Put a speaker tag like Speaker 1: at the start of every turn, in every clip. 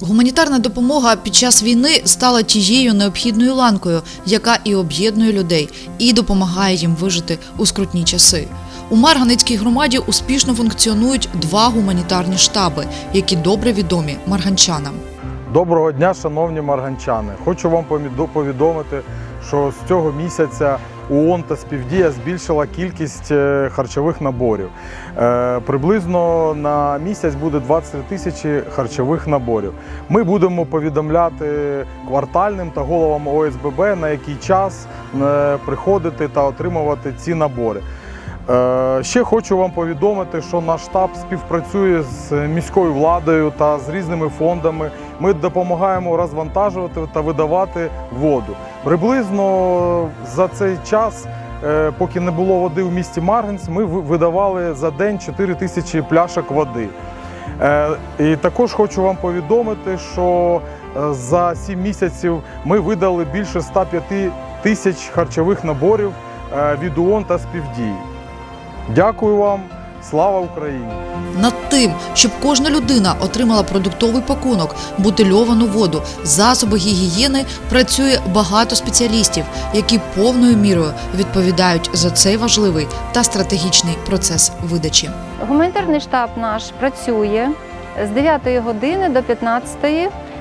Speaker 1: Гуманітарна допомога під час війни стала тією необхідною ланкою, яка і об'єднує людей, і допомагає їм вижити у скрутні часи. У Марганецькій громаді успішно функціонують два гуманітарні штаби, які добре відомі марганчанам.
Speaker 2: Доброго дня, шановні марганчани. Хочу вам повідомити, що з цього місяця ООН та співдія збільшила кількість е, харчових наборів. Е, Приблизно на місяць буде 23 тисячі харчових наборів. Ми будемо повідомляти квартальним та головам ОСББ, на який час е, приходити та отримувати ці набори. Ще хочу вам повідомити, що наш штаб співпрацює з міською владою та з різними фондами. Ми допомагаємо розвантажувати та видавати воду. Приблизно за цей час, е, поки не було води в місті Маргинц, ми видавали за день 4 тисячі пляшок води. Е, І також хочу вам повідомити, що е, за 7 місяців ми видали більше 105 тисяч харчових наборів від ООН та співдії. Дякую вам, слава Україні!
Speaker 1: Над тим, щоб кожна людина отримала продуктовий пакунок, бутильовану воду, засоби гігієни, працює багато спеціалістів, які повною мірою відповідають за цей важливий та стратегічний процес видачі.
Speaker 3: Гуманітарний штаб наш працює з 9 години до 15.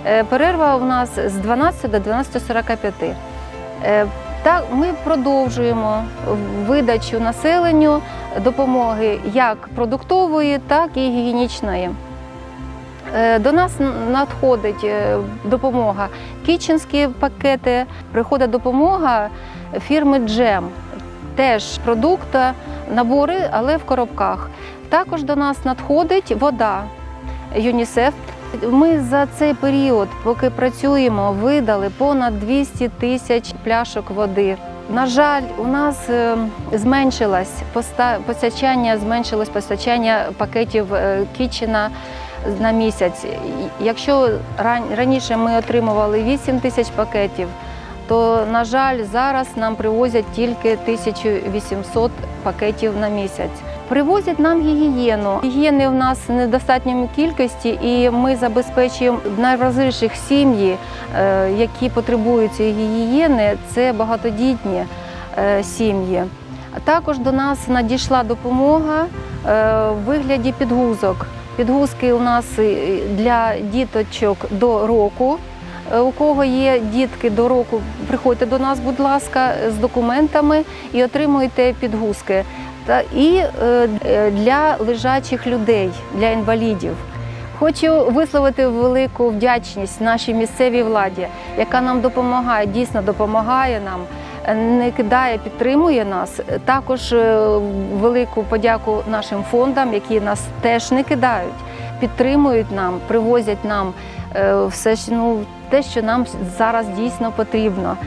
Speaker 3: Е, Перерва у нас з 12 до 12.45. Е, Так, ми продовжуємо видачу населенню допомоги як продуктової, так і гігієнічної. Е, До нас надходить е, допомога кіченські пакети, приходить допомога фірми Джем. Теж продукт, набори, але в коробках. Також до нас надходить вода ЮНІСЕФ. Ми за цей період, поки працюємо, видали понад 200 тисяч пляшок води. На жаль, у нас е, зменшилось постачання, зменшилось постачання пакетів е, Кічена на місяць. Якщо раніше ми отримували 8 тисяч пакетів, то на жаль, зараз нам привозять тільки 1800 пакетів на місяць. Привозять нам гігієну. Гігієни в нас недостатньої кількості, і ми забезпечуємо найвразливіших сім'ї, е, які потребують цієї гігієни. Це багатодітні е, сім'ї. Також до нас надійшла допомога е, в вигляді підгузок. Підгузки у нас для діточок до року. У кого є дітки до року, приходьте до нас, будь ласка, з документами і отримуйте підгузки. Та і е, е, для лежачих людей, для інвалідів. Хочу висловити велику вдячність нашій місцевій владі, яка нам допомагає, дійсно допомагає нам, не кидає, підтримує нас. Також е, велику подяку нашим фондам, які нас теж не кидають, підтримують нам, привозять нам все ну, те, що нам зараз дійсно потрібно.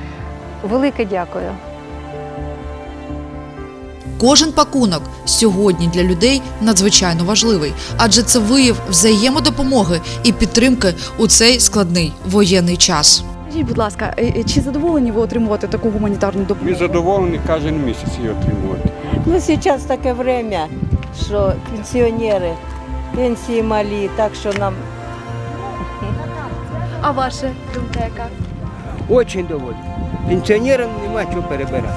Speaker 3: Велике дякую.
Speaker 1: Кожен пакунок сьогодні для людей надзвичайно важливий, адже це вияв взаємодопомоги і підтримки у цей складний воєнний час.
Speaker 4: Скажіть, будь ласка, е, е, чи задоволені ви отримувати таку гуманітарну
Speaker 5: Ми
Speaker 4: допомогу?
Speaker 5: задоволені кожен місяць її отримувати.
Speaker 6: Ну, сейчас таке время, що пенсіонери, пенсії малі, так що нам
Speaker 4: А ваша думка яка?
Speaker 7: Очень доволі. Пенсіонерам нема чого перебирати.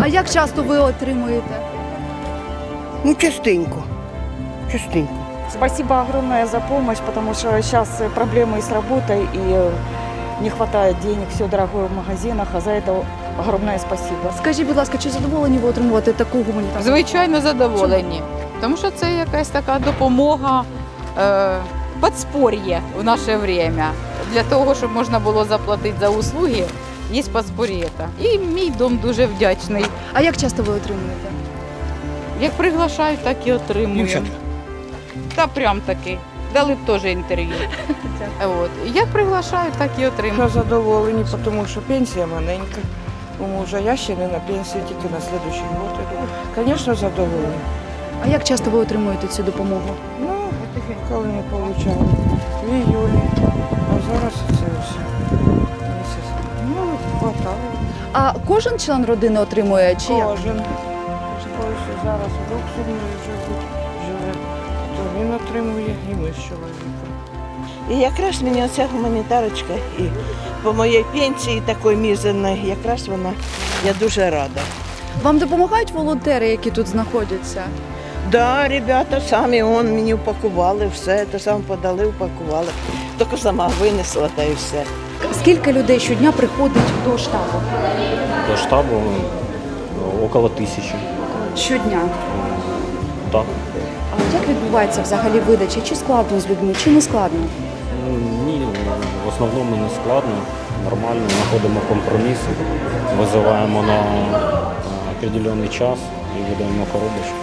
Speaker 4: А як часто ви отримуєте?
Speaker 7: Ну, частенько. Частенько.
Speaker 8: Спасибо огромное за помощь, потому что сейчас проблемы и с работой, и э, не хватает денег, все дорогое в магазинах, а за это огромное спасибо.
Speaker 4: Скажіть, будь ласка, чи задоволені ви отримувати таку гуманітарну?
Speaker 9: Звичайно, задоволені. Тому що це якась така допомога, е, подспор'я в наше время. Для того, щоб можна було заплатити за услуги, є подспор'єта. І мій дом дуже вдячний.
Speaker 4: А як часто ви отримуєте?
Speaker 9: Як приглашають, так і отримую.
Speaker 7: Дівчатка.
Speaker 9: Та прям таки. Дали б теж інтерв'ю. От. Як приглашають, так і отримую.
Speaker 10: Задоволені, тому що пенсія маленька. У мужа я ще не на пенсії, тільки на слідуючий год. Звісно, задоволені.
Speaker 4: А як часто ви отримуєте цю допомогу?
Speaker 10: Ну, коли не отримали. В іюлі. А зараз це все. Хватає.
Speaker 4: А кожен член родини отримує чи як?
Speaker 10: Кожен. Ось зараз в Люксембурзі живуть, живе. То він отримує і ми з чоловіком.
Speaker 11: І якраз мені оця гуманітарочка і по моїй пенсії такої мізерної, якраз вона, я дуже рада.
Speaker 4: Вам допомагають волонтери, які тут знаходяться?
Speaker 11: Да, ребята самі он мені упакували все, то сам подали, упакували. Тільки сама винесла та і все.
Speaker 4: Скільки людей щодня приходить до штабу?
Speaker 12: До штабу е, около тисячі.
Speaker 4: Щодня.
Speaker 12: Так.
Speaker 4: А як відбувається взагалі видача? Чи складно з людьми, чи не складно?
Speaker 12: Ні, в основному не складно, нормально, знаходимо компроміси, визиваємо на определений час і видаємо коробочку.